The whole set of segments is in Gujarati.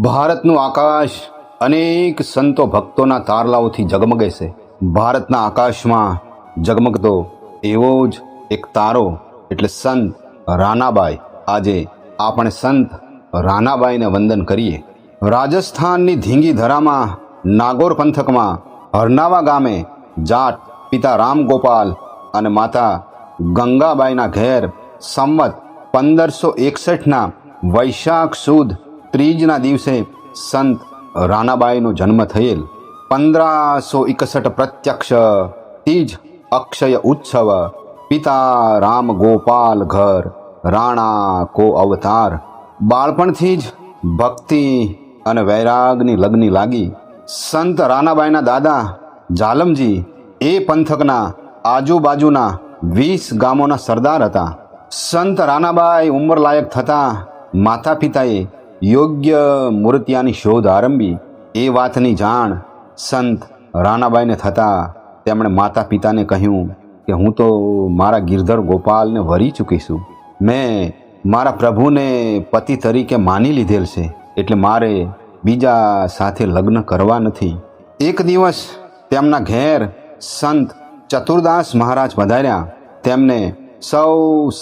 ભારતનું આકાશ અનેક સંતો ભક્તોના તારલાઓથી ઝગમગે છે. ભારતના આકાશમાં ઝગમગતો એવો જ એક તારો, એટલે સંત રાનાબાઈ. આજે આપણે સંત રાનાબાઈને વંદન કરીએ. રાજસ્થાનની ધીંગી ધરામાં નાગોર પંથકમાં, હરનાવા ગામે જાટ પિતા રામગોપાલ અને માતા ગંગાબાઈના ઘેર સંમત પંદરસો એકસઠના વૈશાખ સુદ ત્રીજના દિવસે સંત રાનાબાઈનો જન્મ થયેલ પંદરસો એકસઠ પ્રત્યક્ષ તીજ અક્ષય ઉત્સવ પિતા રામ ગોપાલ ઘર રાણા કો અવતાર. બાળપણથી જ ભક્તિ અને વૈરાગની લગ્ની લાગી. સંત રાનાબાઈના દાદા જાલમજી એ પંથકના આજુબાજુના વીસ ગામોના સરદાર હતા. સંત રાનાબાઈ ઉંમરલાયક થતાં માતા પિતાએ યોગ્ય મૂર્તિયાની શોધ આરંભી, એ વાતની જાણ સંત રાણાબાઈને થતાં તેમણે માતા પિતાને કહ્યું કે હું તો મારા ગિરધર ગોપાલને વરી ચૂકી છું. મેં મારા પ્રભુને પતિ તરીકે માની લીધેલ છે, એટલે મારે બીજા સાથે લગ્ન કરવા નથી. એક દિવસ તેમના ઘેર સંત ચતુર્દાસ મહારાજ પધાર્યા. તેમને સૌ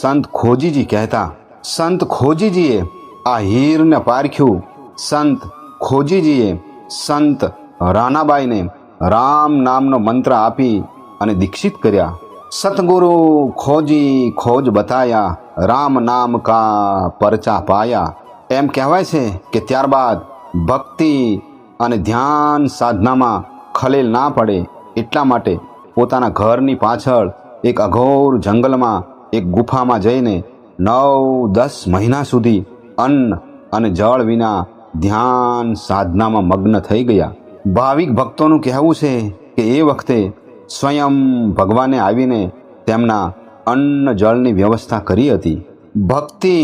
સંત ખોજીજી કહેતા, સંત ખોજીજીએ આ હીરને પારખ્યું સંત ખોજીજીએ સંત રાણાબાઈને રામ નામનો મંત્ર આપી અને દીક્ષિત કર્યા. સતગુરુ ખોજી ખોજ બતાયા, રામ નામ કા પરચા પાયા. એમ કહેવાય છે કે ત્યારબાદ ભક્તિ અને ધ્યાન સાધનામાં ખલેલ ના પડે એટલા માટે પોતાના ઘરની પાછળ એક અઘોર જંગલમાં, એક ગુફામાં જઈને નવ દસ મહિના સુધી અન્ન અને જળ વિના ધ્યાન સાધનામાં મગ્ન થઈ ગયા. ભાવિક ભક્તોનું કહેવું છે કે એ વખતે સ્વયં ભગવાને આવીને તેમના અન્ન જળની વ્યવસ્થા કરી હતી. ભક્તિ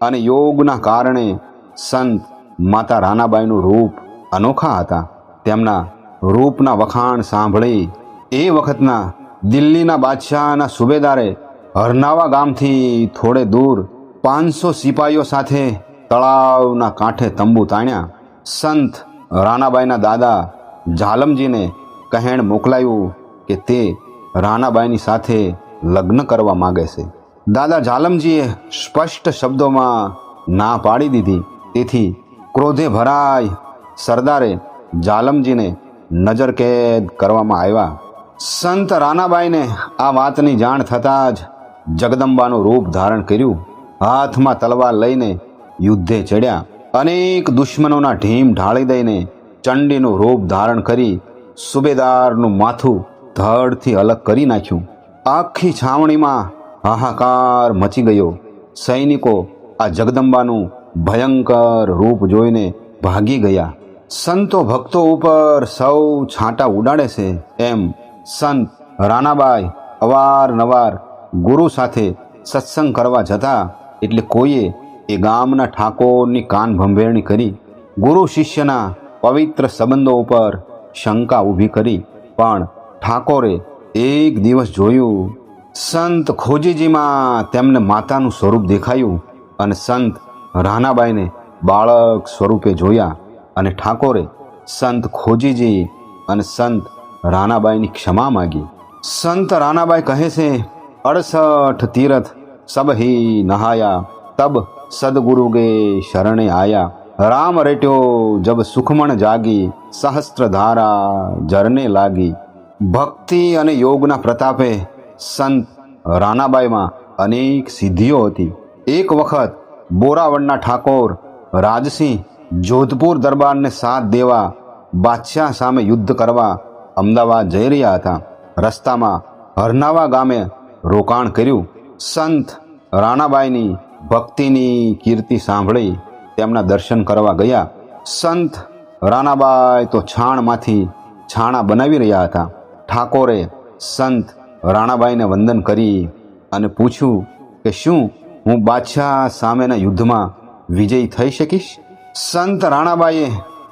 અને યોગના કારણે સંત માતા રાનાબાઈનું રૂપ અનોખા હતા. તેમના રૂપના વખાણ સાંભળી એ વખતના દિલ્હીના બાદશાહના સુબેદારે હરનાવા ગામથી થોડે દૂર પાંચસો સિપાહીઓ સાથે તળાવના કાંઠે તંબુ તાણ્યા. સંત રાણાબાઈના દાદા ઝાલમજીને કહેણ મોકલાયું કે તે રાણાબાઈની સાથે લગ્ન કરવા માગે છે. દાદા ઝાલમજીએ સ્પષ્ટ શબ્દોમાં ના પાડી દીધી. તેથી ક્રોધે ભરાય સરદારે ઝાલમજીને નજરકેદ કરવામાં આવ્યા. સંત રાણાબાઈને આ વાતની જાણ થતાં જ જગદંબાનું રૂપ ધારણ કર્યું. હાથમાં તલવાર લઈને યુદ્ધે ચડ્યા. અનેક દુશ્મનોના ઢીમ ઢાળી દઈને ચંડીનું રૂપ ધારણ કરી સુબેદારનું માથું ધડથી અલગ કરી નાખ્યું. આખી છાવણીમાં હાહાકાર મચી ગયો. સૈનિકો આ જગદંબાનું ભયંકર રૂપ જોઈને ભાગી ગયા. સંતો ભક્તો ઉપર સૌ છાંટા ઉડાડે છે એમ સંત રાણાબાઈ અવારનવાર ગુરુ સાથે સત્સંગ કરવા જતા એટલે કોઈએ એ ગામના ઠાકોરની કાન ભંભેરણી કરી, ગુરુ શિષ્યના પવિત્ર સંબંધો ઉપર શંકા ઊભી કરી, પણ ઠાકોરે એક દિવસ જોયું, સંત ખોજીજીમાં તેમને માતાનું સ્વરૂપ દેખાયું અને સંત રાનાબાઈને બાળક સ્વરૂપે જોયા અને ઠાકોરે સંત ખોજીજી અને સંત રાનાબાઈની ક્ષમા માગી. સંત રાનાબાઈ કહે છે, અડસઠ તીરથ સબહી નહાયા, તબ સદગુરુ ગે શરણે આયા. રામ રેટ્યો જબ સુખમણ જાગી સહસ્ત્ર ધારા જરને લાગી. ભક્તિ અને યોગના પ્રતાપે સંત રાનાબાઈમાં અનેક સિદ્ધિઓ હતી. એક વખત બોરાવળના ઠાકોર રાજસિંહ જોધપુર દરબારને સાથ દેવા બાદશાહ સામે યુદ્ધ કરવા અમદાવાદ જઈ રહ્યા હતા. રસ્તામાં હરનાવા ગામે રોકાણ કર્યું. સંત રાણાબાઈની ભક્તિની કીર્તિ સાંભળી તેમના દર્શન કરવા ગયા. સંત રાણાબાઈ તો છાણમાંથી છાણા બનાવી રહ્યા હતા. ઠાકોરે સંત રાણાબાઈને વંદન કરી અને પૂછ્યું કે શું હું બાદશાહ સામેના યુદ્ધમાં વિજયી થઈ શકીશ? સંત રાણાબાઈએ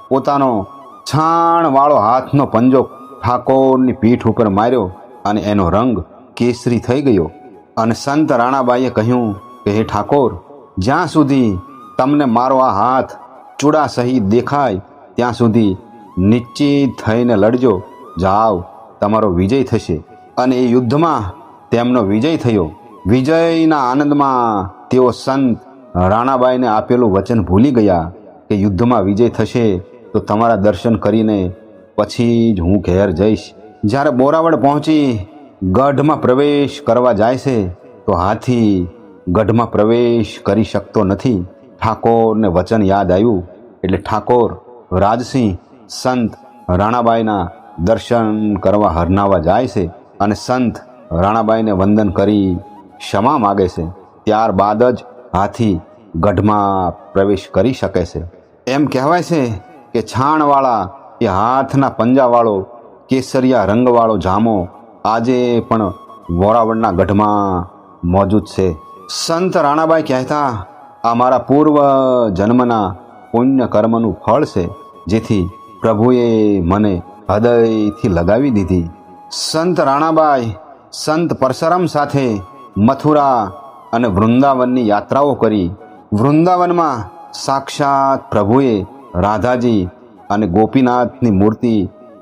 પોતાનો છાણવાળો હાથનો પંજો ઠાકોરની પીઠ ઉપર માર્યો અને એનો રંગ કેસરી થઈ ગયો. અને સંત રાણાબાઈએ કહ્યું કે હે ઠાકોર, જ્યાં સુધી તમને મારો આ હાથ ચૂડા સહિત દેખાય, ત્યાં સુધી નિશ્ચિત થઈને લડજો. જાઓ, તમારો વિજય થશે. અને એ યુદ્ધમાં તેમનો વિજય થયો. વિજયના આનંદમાં તેઓ સંત રાણાબાઈને આપેલું વચન ભૂલી ગયા કે યુદ્ધમાં વિજય થશે તો તમારા દર્શન કરીને પછી જ હું ઘેર જઈશ. જ્યારે બોરાવડ પહોંચી ગઢમાં પ્રવેશ કરવા જાય છે, તો હાથી ગઢમાં પ્રવેશ કરી શકતો નથી. ઠાકોરને વચન યાદ આવ્યું, એટલે ઠાકોર, રાજસિંહ, સંત રાણાબાઈના દર્શન કરવા હરનાવા જાય છે અને સંત રાણાબાઈને વંદન કરી ક્ષમા માગે છે. ત્યારબાદ જ હાથી ગઢમાં પ્રવેશ કરી શકે છે. એમ કહેવાય છે કે છાણવાળા એ હાથના પંજાવાળો, કેસરિયા રંગવાળો જામો આજે પણ વોરાવળના ગઢમાં મોજૂદ છે. સંત રાણાબાઈ કહેતા, આ મારા પૂર્વ જન્મના પુણ્ય કર્મનું ફળ છે, જેથી પ્રભુએ મને હૃદયથી લગાવી દીધી. સંત રાણાબાઈ સંત પરશરામ સાથે મથુરા અને વૃંદાવનની યાત્રાઓ કરી. વૃંદાવનમાં સાક્ષાત પ્રભુએ રાધાજી અને ગોપીનાથની મૂર્તિ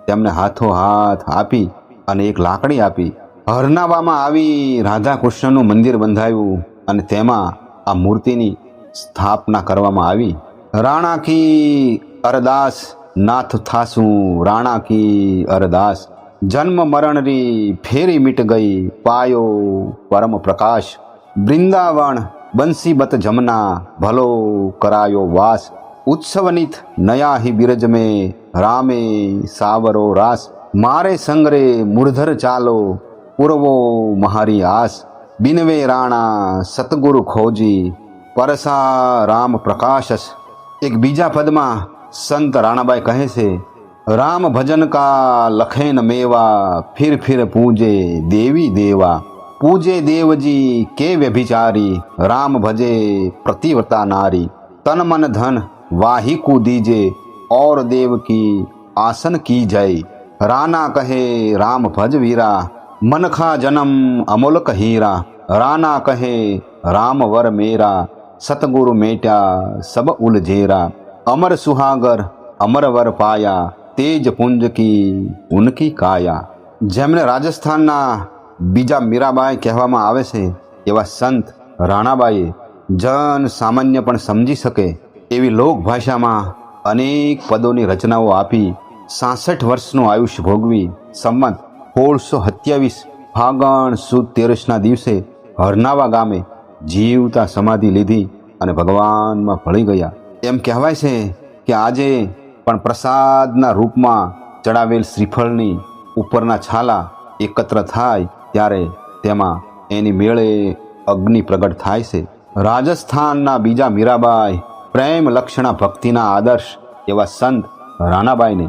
તેમને હાથો હાથ આપી અને એક લાકડી આપી હરનાવામાં આવી રાધા કૃષ્ણનું મંદિર બંધાયું અને તેમાં આ મૂર્તિની સ્થાપના કરવામાં આવી. રાણા કી અરદાસ નાથ થાસું રાણા કી અરદાસ. જન્મ મરણરી ફેરી મીટ ગઈ, પાયો પરમ પ્રકાશ. વૃંદાવન બંસીબત જમના, ભલો કરાયો વાસ. ઉત્સવનિત નયા હિ બિરજ રામે સાવરો રાસ. मारे संगरे मुरधर चालो, पूर्वो महारी आस। बिनवे राणा सतगुरु खोजी, परसा राम प्रकाशस। एक बीजा पद में संत राणाबाई कहे से, राम भजन का लखेन मेवा, फिर फिर पूजे देवी देवा। पूजे देव जी के व्यभिचारी, राम भजे प्रतिव्रता नारी। तन मन धन वाही को दीजे, और देव की आसन की जाई રાના કહે, રામ ભજવીરા મનખા જનમ અમોલક હીરા. રાના કહે, રામ વર મેરા, સતગુરુ મેટ્યા, સબ ઉલજેરા અમર સુહાગર, અમર વર પાયા, તેજ પુંજ કી ઉનકી કાયા. જેમને રાજસ્થાનના બીજા મીરાબાઈ કહેવામાં આવે છે, એવા સંત રાણાબાઈએ જન સામાન્ય પણ સમજી શકે એવી લોકભાષામાં અનેક પદોની રચનાઓ આપી સાસઠ વર્ષનું આયુષ્ય ભોગવી સંમત સોળસો સત્યાવીસ ફાગણ સુદ તેરસના દિવસે હરનાવા ગામે જીવતા સમાધિ લીધી અને ભગવાનમાં ભળી ગયા. એમ કહેવાય છે કે આજે પણ પ્રસાદના રૂપમાં ચડાવેલ શ્રીફળની ઉપરના છાલા એકત્ર થાય ત્યારે તેમાં એની મેળે અગ્નિ પ્રગટ થાય છે. રાજસ્થાનના બીજા મીરાબાઈ પ્રેમ લક્ષણા ભક્તિના આદર્શ એવા સંત રાણાબાઈને